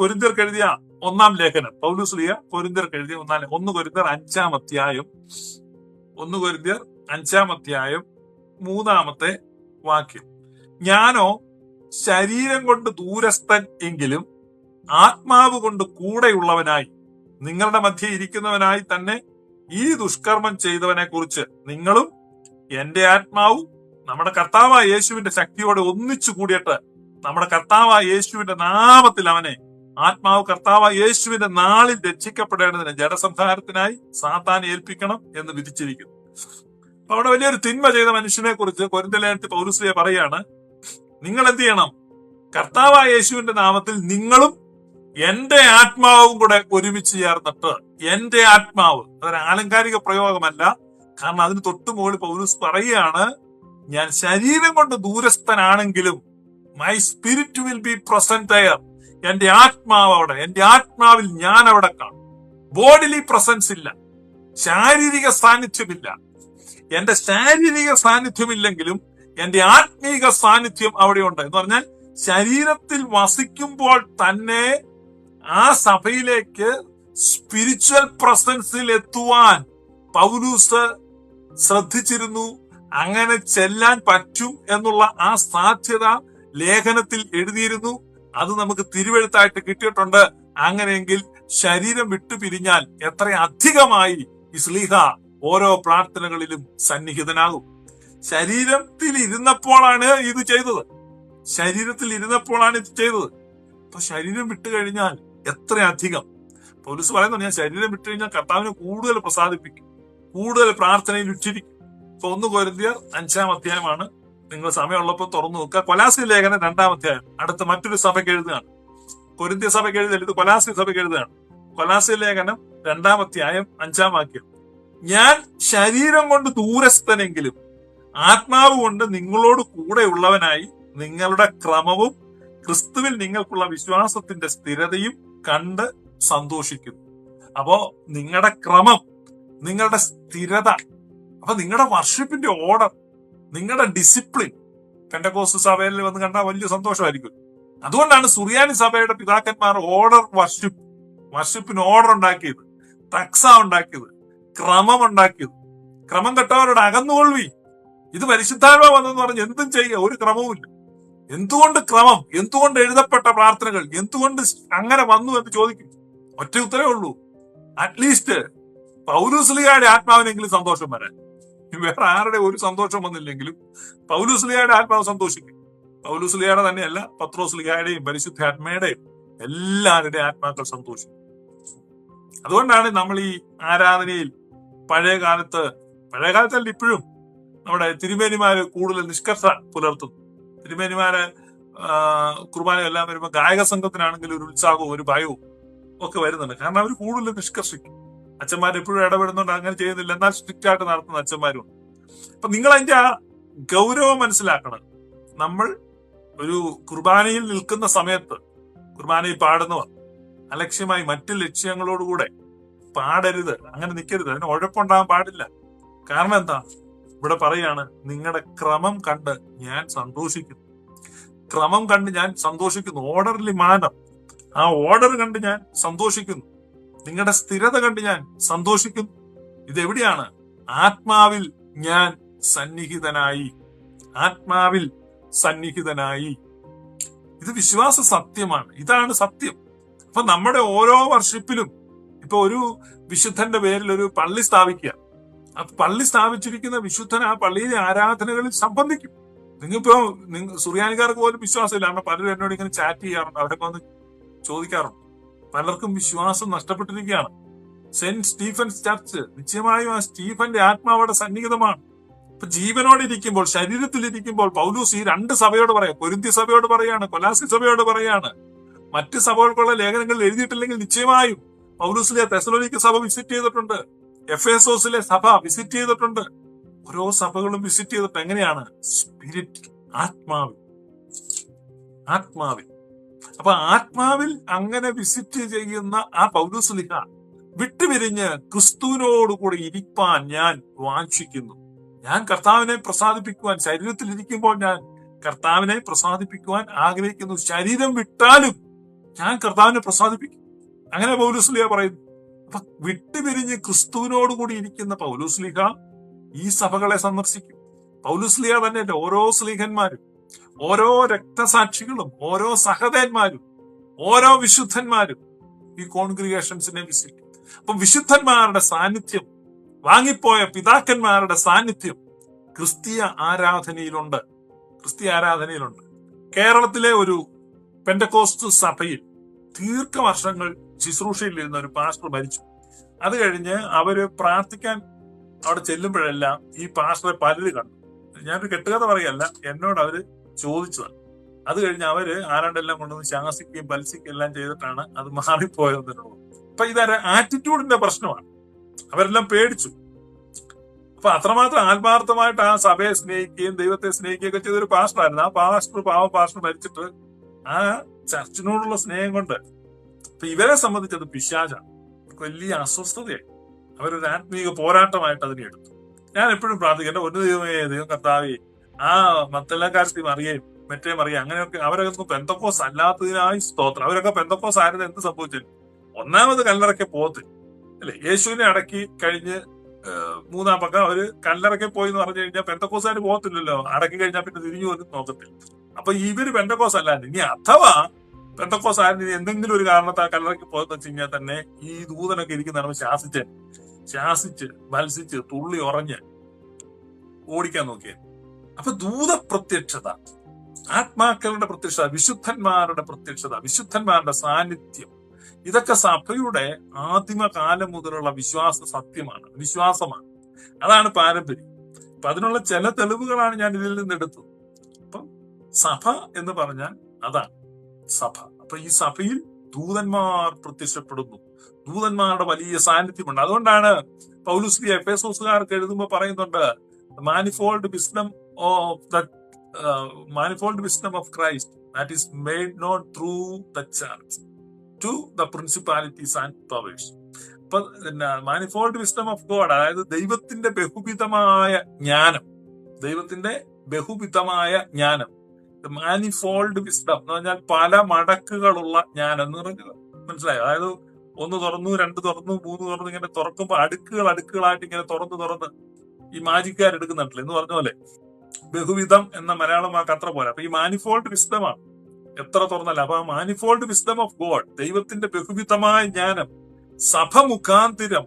കൊരിന്തിയർക്ക് എഴുതിയ ഒന്നാം ലേഖനം. പൗലുസ്ലിയ കൊരിന്തർ എഴുതിയ ഒന്നാം ഒന്ന് കൊരിന്തർ അഞ്ചാം അധ്യായം. ഒന്ന് കൊരിന്തർ അഞ്ചാം അധ്യായം മൂന്നാമത്തെ വാക്യം. ഞാനോ ശരീരം കൊണ്ട് ദൂരസ്ഥൻ എങ്കിലും ആത്മാവ് കൊണ്ട് കൂടെയുള്ളവനായി നിങ്ങളുടെ മധ്യ ഇരിക്കുന്നവനായി തന്നെ ഈ ദുഷ്കർമ്മം ചെയ്തവനെ കുറിച്ച് നിങ്ങളും എന്റെ ആത്മാവും നമ്മുടെ കർത്താവായ യേശുവിന്റെ ശക്തിയോടെ ഒന്നിച്ചു കൂടിയിട്ട് നമ്മുടെ കർത്താവായ യേശുവിന്റെ നാമത്തിൽ അവനെ ആത്മാവ് കർത്താവ് യേശുവിന്റെ നാളിൽ രക്ഷിക്കപ്പെടേണ്ടതിന് ജഡസംഹാരത്തിനായി സാത്താൻ ഏൽപ്പിക്കണം എന്ന് വിധിച്ചിരിക്കുന്നു. അപ്പൊ അവിടെ വലിയൊരു തിന്മ ചെയ്ത മനുഷ്യനെ കുറിച്ച് കൊരിന്തലേനത്തിൽ പൗരുസ്ലിയ പറയാണ് നിങ്ങൾ എന്ത് ചെയ്യണം? കർത്താവായ യേശുവിന്റെ നാമത്തിൽ നിങ്ങളും എന്റെ ആത്മാവും കൂടെ ഒരുമിച്ച് ചേർന്നിട്ട് എന്റെ ആത്മാവ് അതൊരു ആലങ്കാരിക പ്രയോഗമല്ല. കാരണം അതിന് തൊട്ടു മുകളിൽ പൗലൂസ് പറയുകയാണ് ഞാൻ ശരീരം കൊണ്ട് ദൂരസ്ഥനാണെങ്കിലും my spirit will be present എന്റെ ആത്മാവ് അവിടെ എന്റെ ആത്മാവിൽ ഞാൻ അവിടെ കാണും. ബോഡിലി പ്രസൻസ് ഇല്ല. ശാരീരിക സാന്നിധ്യമില്ല. എന്റെ ശാരീരിക സാന്നിധ്യമില്ലെങ്കിലും എന്റെ ആത്മീക സാന്നിധ്യം അവിടെയുണ്ട്. എന്ന് പറഞ്ഞാൽ ശരീരത്തിൽ വസിക്കുമ്പോൾ തന്നെ ആ സഭയിലേക്ക് സ്പിരിച്വൽ പ്രസൻസിൽ എത്തുവാൻ പൗലൂസ് ശ്രദ്ധിച്ചിരുന്നു. അങ്ങനെ ചെല്ലാൻ പറ്റും എന്നുള്ള ആ സാധ്യത ലേഖനത്തിൽ എഴുതിയിരുന്നു. അത് നമുക്ക് തിരുവെഴുത്തായിട്ട് കിട്ടിയിട്ടുണ്ട്. അങ്ങനെയെങ്കിൽ ശരീരം വിട്ടു പിരിഞ്ഞാൽ എത്ര അധികമായി ഇസ്ലീഹ ഓരോ പ്രാർത്ഥനകളിലും സന്നിഹിതനാകും. ശരീരത്തിൽ ഇരുന്നപ്പോഴാണ് ഇത് ചെയ്തത്. ശരീരത്തിൽ ഇരുന്നപ്പോഴാണ് ഇത് ചെയ്തത്. അപ്പൊ ശരീരം വിട്ടു കഴിഞ്ഞാൽ എത്ര അധികം? പോലീസ് പറയുന്നുണ്ട് ഞാൻ ശരീരം വിട്ടു കഴിഞ്ഞാൽ കർത്താവിനെ കൂടുതൽ പ്രസാദിപ്പിക്കും കൂടുതൽ പ്രാർത്ഥനയിൽ ഉച്ചിരിക്കും. ഇപ്പൊ ഒന്ന് കൊരുന്തിയർ അഞ്ചാം അധ്യായമാണ് നിങ്ങൾ സമയമുള്ളപ്പോൾ തുറന്നു നോക്കുക. കൊലാസി ലേഖനം രണ്ടാം അടുത്ത മറ്റൊരു സഭയ്ക്ക് എഴുതുകയാണ്. കൊരിന്ത്യ സഭയ്ക്ക് എഴുതല്ല ഇത് കൊലാസി സഭയ്ക്ക് എഴുതുകയാണ്. കൊലാസി ലേഖനം രണ്ടാം അഞ്ചാം വാക്യം. ഞാൻ ശരീരം കൊണ്ട് ദൂരസ്ഥനെങ്കിലും ആത്മാവ് കൊണ്ട് നിങ്ങളോട് കൂടെയുള്ളവനായി നിങ്ങളുടെ ക്രമവും ക്രിസ്തുവിൽ നിങ്ങൾക്കുള്ള വിശ്വാസത്തിന്റെ സ്ഥിരതയും കണ്ട് സന്തോഷിക്കുന്നു അപ്പോ നിങ്ങളുടെ ക്രമം നിങ്ങളുടെ സ്ഥിരത അപ്പൊ നിങ്ങളുടെ വർഷിപ്പിന്റെ ഓർഡർ നിങ്ങളുടെ ഡിസിപ്ലിൻ പെൻഡകോസ് സഭയിൽ വന്ന് കണ്ടാൽ വലിയ സന്തോഷമായിരിക്കും. അതുകൊണ്ടാണ് സുറിയാനി സഭയുടെ പിതാക്കന്മാർ ഓർഡർ വർഷിപ്പ് വർഷിപ്പിന് ഓർഡർ ഉണ്ടാക്കിയത് തക്സ ഉണ്ടാക്കിയത് ക്രമം ഉണ്ടാക്കിയത്. ക്രമം കെട്ടവരോട് അകന്നുകൊള്ളി ഇത് പരിശുദ്ധാത്മ വന്നെന്ന് പറഞ്ഞ് എന്തും ചെയ്യുക ഒരു ക്രമവുമില്ല. എന്തുകൊണ്ട് ക്രമം എന്തുകൊണ്ട് എഴുതപ്പെട്ട പ്രാർത്ഥനകൾ എന്തുകൊണ്ട് അങ്ങനെ വന്നു എന്ന് ചോദിക്കും. ഒറ്റ ഉത്തരവേ ഉള്ളൂ. അറ്റ്ലീസ്റ്റ് പൗരൂസ്ലിയുടെ ആത്മാവിനെങ്കിലും സന്തോഷം വരാൻ. വേറെ ആരുടെ ഒരു സന്തോഷം വന്നില്ലെങ്കിലും പൗലുസ്ലിയായുടെ ആത്മാവ് സന്തോഷിക്കും. പൗലുസ്ലിയായുടെ തന്നെയല്ല പത്രോസ്ലിയായുടെയും പരിശുദ്ധാത്മയുടെയും എല്ലാവരുടെയും ആത്മാക്കൾ സന്തോഷിക്കും. അതുകൊണ്ടാണ് നമ്മൾ ഈ ആരാധനയിൽ പഴയ കാലത്ത് പഴയ കാലത്തല്ല ഇപ്പോഴും നമ്മുടെ തിരുമേനിമാര് കൂടുതൽ നിഷ്കർഷ പുലർത്തുന്നു തിരുമേനിമാര് കുർബാന എല്ലാം വരുമ്പോൾ ഗായക സംഘത്തിനാണെങ്കിൽ ഒരു ഉത്സാഹവും ഒരു ഭയവും ഒക്കെ വരുന്നുണ്ട്. കാരണം അവർ കൂടുതൽ നിഷ്കർഷിക്കും. അച്ഛന്മാർ എപ്പോഴും ഇടപെടുന്നുണ്ട് അങ്ങനെ ചെയ്യുന്നില്ല. എന്നാൽ സ്ട്രിക്റ്റ് ആയിട്ട് നടത്തുന്ന അച്ഛന്മാരും അപ്പൊ നിങ്ങൾ അതിന്റെ ആ ഗൗരവം മനസ്സിലാക്കണം. നമ്മൾ ഒരു കുർബാനയിൽ നിൽക്കുന്ന സമയത്ത് കുർബാനയിൽ പാടുന്നവർ അലക്ഷ്യമായി മറ്റു ലക്ഷ്യങ്ങളോടുകൂടെ പാടരുത്. അങ്ങനെ നിൽക്കരുത് അതിന് ഉഴപ്പുണ്ടാകാൻ പാടില്ല. കാരണം എന്താ? ഇവിടെ പറയാണ് നിങ്ങളുടെ ക്രമം കണ്ട് ഞാൻ സന്തോഷിക്കുന്നു. ക്രമം കണ്ട് ഞാൻ സന്തോഷിക്കുന്നു. ഓർഡർലി മാനം. ആ ഓർഡർ കണ്ട് ഞാൻ സന്തോഷിക്കുന്നു. നിങ്ങളുടെ സ്ഥിരത കണ്ട് ഞാൻ സന്തോഷിക്കുന്നു. ഇതെവിടെയാണ്? ആത്മാവിൽ ഞാൻ സന്നിഹിതനായി. ആത്മാവിൽ സന്നിഹിതനായി. ഇത് വിശ്വാസ സത്യമാണ്. ഇതാണ് സത്യം. അപ്പൊ നമ്മുടെ ഓരോ വർഷിപ്പിലും ഇപ്പൊ ഒരു വിശുദ്ധന്റെ പേരിൽ ഒരു പള്ളി സ്ഥാപിക്കുക. ആ പള്ളി സ്ഥാപിച്ചിരിക്കുന്ന വിശുദ്ധൻ ആ പള്ളിയിലെ ആരാധനകളിൽ സംബന്ധിക്കും. നിങ്ങളിപ്പോ നിങ്ങൾ സുറിയാനിക്കാർക്ക് പോലും വിശ്വാസമില്ല. കാരണം പലരും എന്നോട് ഇങ്ങനെ ചാറ്റ് ചെയ്യാറുണ്ട്. അവരൊക്കെ വന്ന് ചോദിക്കാറുണ്ട്. പലർക്കും വിശ്വാസം നഷ്ടപ്പെട്ടിരിക്കുകയാണ്. സെന്റ് സ്റ്റീഫൻസ് ചർച്ച് നിശ്ചയമായും ആ സ്റ്റീഫന്റെ ആത്മാവയുടെ സന്നിഹിതമാണ്. ഇപ്പൊ ജീവനോടെ ഇരിക്കുമ്പോൾ ശരീരത്തിൽ ഇരിക്കുമ്പോൾ പൗലൂസ് ഈ രണ്ട് സഭയോട് പറയാം. പൊരുന്തി സഭയോട് പറയാണ് കൊലാസി സഭയോട് പറയാണ്. മറ്റ് സഭകൾക്കുള്ള ലേഖനങ്ങളിൽ എഴുതിയിട്ടില്ലെങ്കിൽ നിശ്ചയമായും പൗലൂസിലെ തെസലോനിക്ക സഭ വിസിറ്റ് ചെയ്തിട്ടുണ്ട്. എഫ് എസോസിലെ സഭ വിസിറ്റ് ചെയ്തിട്ടുണ്ട്. ഓരോ സഭകളും വിസിറ്റ് ചെയ്തിട്ട് എങ്ങനെയാണ്? സ്പിരിറ്റ് ആത്മാവിൽ ആത്മാവിൽ. അപ്പൊ ആത്മാവിൽ അങ്ങനെ വിസിറ്റ് ചെയ്യുന്ന ആ പൗലുസ്ലിഹ വിട്ടുപിരിഞ്ഞ് ക്രിസ്തുവിനോടുകൂടെ ഇരിപ്പാൻ ഞാൻ വാഞ്ചിക്കുന്നു. ഞാൻ കർത്താവിനെ പ്രസാദിപ്പിക്കുവാൻ ശരീരത്തിൽ ഇരിക്കുമ്പോൾ ഞാൻ കർത്താവിനെ പ്രസാദിപ്പിക്കുവാൻ ആഗ്രഹിക്കുന്നു. ശരീരം വിട്ടാലും ഞാൻ കർത്താവിനെ പ്രസാദിപ്പിക്കും. അങ്ങനെ പൗലുസ്ലിഹ പറയുന്നു. അപ്പൊ വിട്ടുപിരിഞ്ഞ് ക്രിസ്തുവിനോട് കൂടി ഇരിക്കുന്ന പൗലുസ്ലിഹ ഈ സഭകളെ സന്ദർശിക്കും. പൗലുസ്ലിഹ തന്നെ ഓരോ സ്ലീഹന്മാരും ഓരോ രക്തസാക്ഷികളും ഓരോ സഹതന്മാരും ഓരോ വിശുദ്ധന്മാരും ഈ കോൺഗ്രിഗേഷൻസിനെ വിസിറ്റ് അപ്പൊ വിശുദ്ധന്മാരുടെ സാന്നിധ്യം വാങ്ങിപ്പോയ പിതാക്കന്മാരുടെ സാന്നിധ്യം ക്രിസ്തീയ ആരാധനയിലുണ്ട്. ക്രിസ്തീയ ആരാധനയിലുണ്ട്. കേരളത്തിലെ ഒരു പെൻഡക്കോസ്റ്റ് സഭയിൽ ദീർഘവർഷങ്ങൾ ശുശ്രൂഷയിലിരുന്ന ഒരു പാസ്റ്റർ മരിച്ചു. അത് കഴിഞ്ഞ് അവർ പ്രാർത്ഥിക്കാൻ അവിടെ ചെല്ലുമ്പോഴെല്ലാം ഈ പാസ്റ്ററെ പലര് കണ്ടു. ഞാനൊരു കെട്ടുകഥ പറയല്ല എന്നോട് അവർ ചോദിച്ചതാണ് അത് കഴിഞ്ഞ് അവർ ആരാണ്ടെല്ലാം കൊണ്ടുവന്ന് ശാസിക്കുകയും പലിസിക്കുകയും എല്ലാം ചെയ്തിട്ടാണ് അത് മാറിപ്പോയതെന്നുള്ളത് അപ്പൊ ഇതൊരു ആറ്റിറ്റ്യൂഡിന്റെ പ്രശ്നമാണ്. അവരെല്ലാം പേടിച്ചു. അപ്പൊ അത്രമാത്രം ആത്മാർത്ഥമായിട്ട് ആ സഭയെ സ്നേഹിക്കുകയും ദൈവത്തെ സ്നേഹിക്കുകയും ഒക്കെ ചെയ്തൊരു പാസ്റ്ററായിരുന്നു. ആ പാസ്റ്റർ പാവ പാസ്റ്റർ മരിച്ചിട്ട് ആ ചർച്ചിനോടുള്ള സ്നേഹം കൊണ്ട്. അപ്പൊ ഇവരെ സംബന്ധിച്ചത് പിശാചാണ്. വലിയ അസ്വസ്ഥതയായി. അവരൊരു ആത്മീക പോരാട്ടമായിട്ട് അതിനെ എടുത്തു. ഞാൻ എപ്പോഴും പ്രാർത്ഥിക്കേണ്ട ഒരു ദൈവമേ ദൈവം കർത്താവേ ആ മത്തലക്കാരത്തി മറിയേയും മറ്റേ മറിയ അങ്ങനെയൊക്കെ അവരൊക്കെ പെന്തക്കോസ് അല്ലാത്തതിനായി സ്തോത്രം. അവരൊക്കെ പെന്തക്കോസ് ആയിരുന്നു എന്ത് സംഭവിച്ചു? ഒന്നാമത് കല്ലറയ്ക്ക് പോത്ത്. അല്ലെ? യേശുവിനെ അടക്കി കഴിഞ്ഞ് മൂന്നാം പക്കം അവർ കല്ലറയ്ക്ക് പോയി എന്ന് പറഞ്ഞു കഴിഞ്ഞാൽ പെന്തക്കോസാര് പോകത്തില്ലല്ലോ. അടക്കി കഴിഞ്ഞാൽ പിന്നെ തിരിഞ്ഞു വന്ന് നോക്കത്തില്ല. അപ്പൊ ഇവർ പെന്തക്കോസ് അല്ലാണ്ട്. ഇനി അഥവാ പെന്തക്കോസ് ആയിരുന്നു എന്തെങ്കിലും ഒരു കാരണത്താൽ കല്ലറയ്ക്ക് പോയെന്ന് വെച്ച് കഴിഞ്ഞാൽ തന്നെ ഈ ദൂതനൊക്കെ ഇരിക്കുന്നതാണ് ശാസിച്ച് ശാസിച്ച് മത്സിച്ച് തുള്ളി ഉറഞ്ഞ് ഓടിക്കാൻ നോക്കിയത് അപ്പൊ ദൂതപ്രത്യക്ഷത ആത്മാക്കളുടെ പ്രത്യക്ഷത വിശുദ്ധന്മാരുടെ പ്രത്യക്ഷത വിശുദ്ധന്മാരുടെ സാന്നിധ്യം ഇതൊക്കെ സഭയുടെ ആദിമകാലം മുതലുള്ള വിശ്വാസ സത്യമാണ് വിശ്വാസമാണ്. അതാണ് പാരമ്പര്യം. അപ്പൊ അതിനുള്ള ചില തെളിവുകളാണ് ഞാൻ ഇതിൽ നിന്ന് എടുത്തത്. അപ്പം സഭ എന്ന് പറഞ്ഞാൽ അതാണ് സഭ. അപ്പൊ ഈ സഭയിൽ ദൂതന്മാർ പ്രത്യക്ഷപ്പെടുന്നു. ദൂതന്മാരുടെ വലിയ സാന്നിധ്യമുണ്ട്. അതുകൊണ്ടാണ് പൗലുസ്ലി എഫേസോസുകാർക്ക് എഴുതുമ്പോൾ പറയുന്നുണ്ട് manifold wisdom of uh, manifold wisdom of Christ that is made known through the church to the principalities and powers. അപ്പൊ മാനിഫോൾഡ് വിസ്ഡം ഓഫ് ഗോഡ് അതായത് ദൈവത്തിന്റെ ബഹുവിധമായ ജ്ഞാനം ദൈവത്തിന്റെ ബഹുവിധമായ ജ്ഞാനം മാനിഫോൾഡ് വിസ്ഡം എന്ന് പറഞ്ഞാൽ പല മടക്കുകളുള്ള ജ്ഞാനം എന്ന് പറഞ്ഞത് മനസ്സിലായോ അതായത് ഒന്ന് തുറന്നു രണ്ട് തുറന്നു മൂന്ന് തുറന്നു ഇങ്ങനെ തുറക്കുമ്പോൾ അടുക്കുകൾ അടുക്കുകളായിട്ട് ഇങ്ങനെ തുറന്ന് തുറന്ന് ഈ മാജിക്കാർ എടുക്കുന്നുണ്ടല്ലോ എന്ന് പറഞ്ഞ പോലെ ബഹുവിധം എന്ന മലയാളം വാക്ക് അത്ര പോലെ അപ്പൊ ഈ മാനിഫോൾഡ് വിശദമാണ് എത്ര തുറന്നല്ല. അപ്പൊ ആ മാനിഫോൾഡ് വിസ്ഡം ഓഫ് ഗോഡ് ദൈവത്തിന്റെ ബഹുവിധമായ ജ്ഞാനം സഭ മുഖാന്തിരം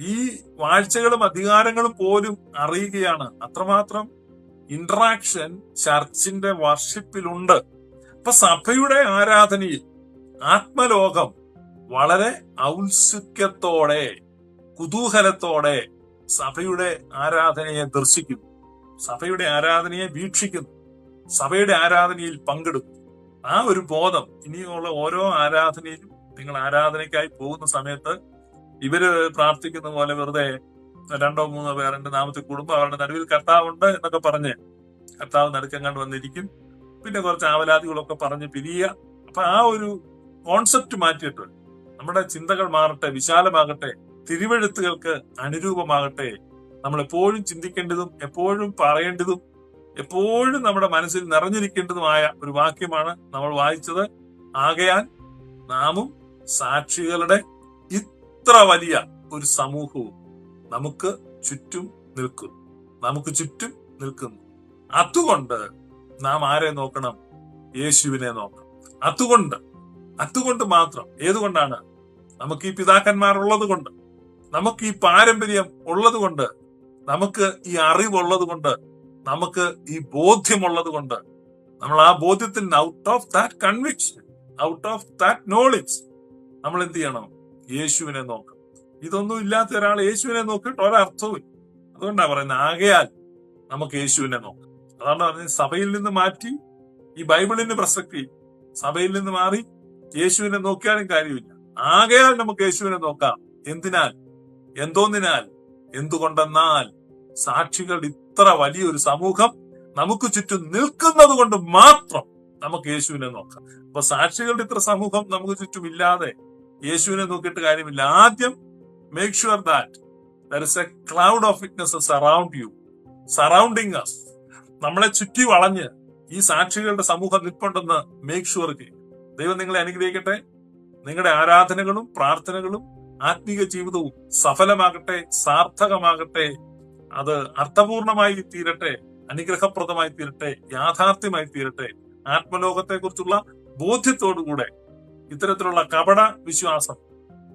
ഈ വാഴ്ചകളും അധികാരങ്ങളും പോലും അറിയുകയാണ്. അത്രമാത്രം ഇന്ററാക്ഷൻ ചർച്ചിന്റെ വർഷിപ്പിലുണ്ട് അപ്പൊ സഭയുടെ ആരാധനയിൽ ആത്മലോകം വളരെ ഔത്സുക്യത്തോടെ കുതൂഹലത്തോടെ സഭയുടെ ആരാധനയെ ദർശിക്കുന്നു. സഭയുടെ ആരാധനയെ വീക്ഷിക്കുന്നു. സഭയുടെ ആരാധനയിൽ പങ്കെടുക്കുന്നു. ആ ഒരു ബോധം ഇനിയുള്ള ഓരോ ആരാധനയിലും നിങ്ങൾ ആരാധനയ്ക്കായി പോകുന്ന സമയത്ത് ഇവർ പ്രാർത്ഥിക്കുന്ന പോലെ വെറുതെ രണ്ടോ മൂന്നോ പേരുടെ നാമത്തിൽ കൂടുമ്പോൾ അവരുടെ നടുവിൽ കർത്താവുണ്ട് എന്നൊക്കെ പറഞ്ഞ് കർത്താവ് നടുക്കെങ്ങാണ്ട് വന്നിരിക്കും. പിന്നെ കുറച്ച് ആവലാതികളൊക്കെ പറഞ്ഞ് പിരിയുക. അപ്പൊ ആ ഒരു കോൺസെപ്റ്റ് മാറ്റിയിട്ട് നമ്മുടെ ചിന്തകൾ മാറട്ടെ വിശാലമാകട്ടെ തിരുവെഴുത്തുകൾക്ക് അനുരൂപമാകട്ടെ നമ്മൾ എപ്പോഴും ചിന്തിക്കേണ്ടതും എപ്പോഴും പറയേണ്ടതും എപ്പോഴും നമ്മുടെ മനസ്സിൽ നിറഞ്ഞിരിക്കേണ്ടതുമായ ഒരു വാക്യമാണ് നമ്മൾ വായിച്ചത്. ആകയാൽ നാമും സാക്ഷികളുടെ ഇത്ര വലിയ ഒരു സമൂഹവും നമുക്ക് ചുറ്റും നിൽക്കുന്നു നമുക്ക് ചുറ്റും നിൽക്കുന്നു. അതുകൊണ്ട് നാം ആരെ നോക്കണം? യേശുവിനെ നോക്കണം. അതുകൊണ്ട് അതുകൊണ്ട് മാത്രം. ഏതുകൊണ്ടാണ്? നമുക്ക് ഈ പിതാക്കന്മാർ ഉള്ളത് കൊണ്ട് നമുക്ക് ഈ പാരമ്പര്യം ഉള്ളത് കൊണ്ട് നമുക്ക് ഈ അറിവുള്ളത് കൊണ്ട് നമുക്ക് ഈ ബോധ്യമുള്ളത് കൊണ്ട് നമ്മൾ ആ ബോധ്യത്തിൽ out of that conviction out of that knowledge നമ്മൾ എന്ത് ചെയ്യണം? യേശുവിനെ നോക്കണം. ഇതൊന്നും ഇല്ലാത്ത ഒരാൾ യേശുവിനെ നോക്കിയിട്ട് ഒരർത്ഥവും. അതുകൊണ്ടാണ് പറയുന്നത് ആകയാൽ നമുക്ക് യേശുവിനെ നോക്കാം. അതാണ് പറഞ്ഞത് സഭയിൽ നിന്ന് മാറ്റി ഈ ബൈബിളിന് പ്രസക്തി സഭയിൽ നിന്ന് മാറി യേശുവിനെ നോക്കിയാലും കാര്യമില്ല. ആകയാൽ നമുക്ക് യേശുവിനെ നോക്കാം. എന്തിനാൽ? എന്തോന്നിനാൽ? എന്തുകൊണ്ടെന്നാൽ സാക്ഷികൾ ഇത്ര വലിയൊരു സമൂഹം നമുക്ക് ചുറ്റും നിൽക്കുന്നത് കൊണ്ട് മാത്രം നമുക്ക് യേശുവിനെ നോക്കാം. അപ്പൊ സാക്ഷികളുടെ ഇത്ര സമൂഹം നമുക്ക് ചുറ്റും ഇല്ലാതെ യേശുവിനെ നോക്കിയിട്ട് കാര്യമില്ല. ആദ്യം make sure that there is a cloud of witness surround you surrounding us നമ്മളെ ചുറ്റി വളഞ്ഞ് ഈ സാക്ഷികളുടെ സമൂഹം നിൽപ്പുണ്ടെന്ന് മേക്ക് ഷുവർ ചെയ്യും ദൈവം നിങ്ങളെ അനുഗ്രഹിക്കട്ടെ. നിങ്ങളുടെ ആരാധനകളും പ്രാർത്ഥനകളും ആത്മീക ജീവിതവും സഫലമാകട്ടെ സാർത്ഥകമാകട്ടെ അത് അർത്ഥപൂർണമായി തീരട്ടെ അനുഗ്രഹപ്രദമായി തീരട്ടെ യാഥാർത്ഥ്യമായി തീരട്ടെ ആത്മലോകത്തെ കുറിച്ചുള്ള ബോധ്യത്തോടുകൂടെ ഇത്തരത്തിലുള്ള കപട വിശ്വാസം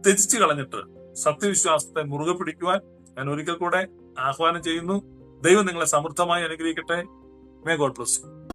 ത്യജിച്ചു കളഞ്ഞിട്ട് സത്യവിശ്വാസത്തെ മുറുകെ പിടിക്കുവാൻ ഞാൻ ഒരിക്കൽ കൂടെ ആഹ്വാനം ചെയ്യുന്നു. ദൈവം നിങ്ങളെ സമൃദ്ധമായി അനുഗ്രഹിക്കട്ടെ. May God bless you